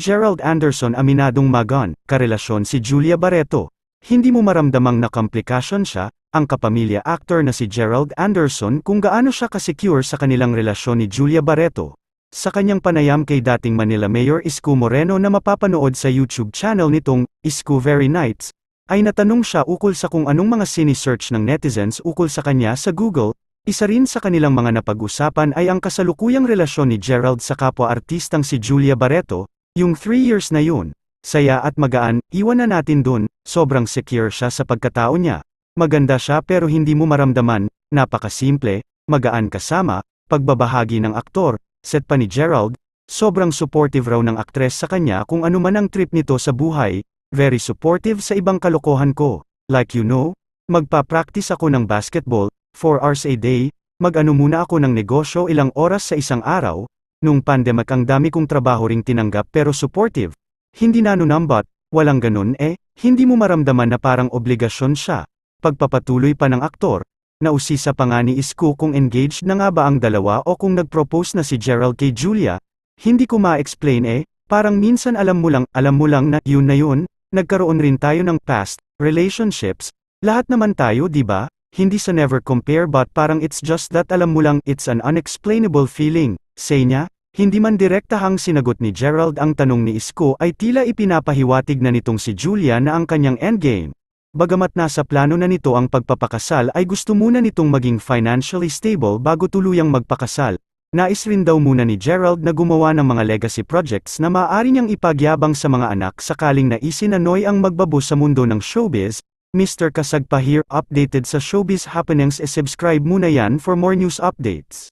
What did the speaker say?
Gerald Anderson aminadong magan, karelasyon si Julia Barreto. Hindi mo maramdamang nakamplikasyon siya, ang kapamilya actor na si Gerald Anderson kung gaano siya kasecure sa kanilang relasyon ni Julia Barreto. Sa kanyang panayam kay dating Manila Mayor Isko Moreno na mapapanood sa YouTube channel nitong, Isko Very Nights, ay natanong siya ukol sa kung anong mga sini-search ng netizens ukol sa kanya sa Google, isa rin sa kanilang mga napag-usapan ay ang kasalukuyang relasyon ni Gerald sa kapwa-artistang si Julia Barreto, yung 3 years na yun. Saya at magaan, iwan na natin dun, sobrang secure siya sa pagkatao niya. Maganda siya pero hindi mo maramdaman, napakasimple, magaan kasama, pagbabahagi ng aktor, set pa ni Gerald, sobrang supportive raw ng aktres sa kanya kung ano man ang trip nito sa buhay, very supportive sa ibang kalokohan ko. Like you know, magpa-practice ako ng basketball, 4 hours a day, mag-ano muna ako ng negosyo ilang oras sa isang araw, nung pandemic ang dami kong trabaho ring tinanggap pero supportive. Hindi nanunambot, walang ganun eh, hindi mo maramdaman na parang obligasyon siya. Pagpapatuloy pa ng aktor, nausisa pa nga ni Isko kung engaged na nga ba ang dalawa o kung nag-propose na si Gerald kay Julia, hindi ko ma-explain eh, parang minsan alam mo lang, alam mo lang na yun na yun, nagkaroon rin tayo ng past, relationships, lahat naman tayo di ba? Hindi sa never compare but parang it's just that alam mo lang it's an unexplainable feeling, say niya, hindi man direktahang sinagot ni Gerald ang tanong ni Isko ay tila ipinapahiwatig na nitong si Julia na ang kanyang endgame. Bagamat nasa plano na nito ang pagpapakasal ay gusto muna nitong maging financially stable bago tuluyang magpakasal. Nais rin daw muna ni Gerald na gumawa ng mga legacy projects na maaari niyang ipagyabang sa mga anak sakaling naisin na Noy ang magbabo sa mundo ng showbiz, Mr. Kasagpa here updated sa showbiz happenings e subscribe muna yan for more news updates.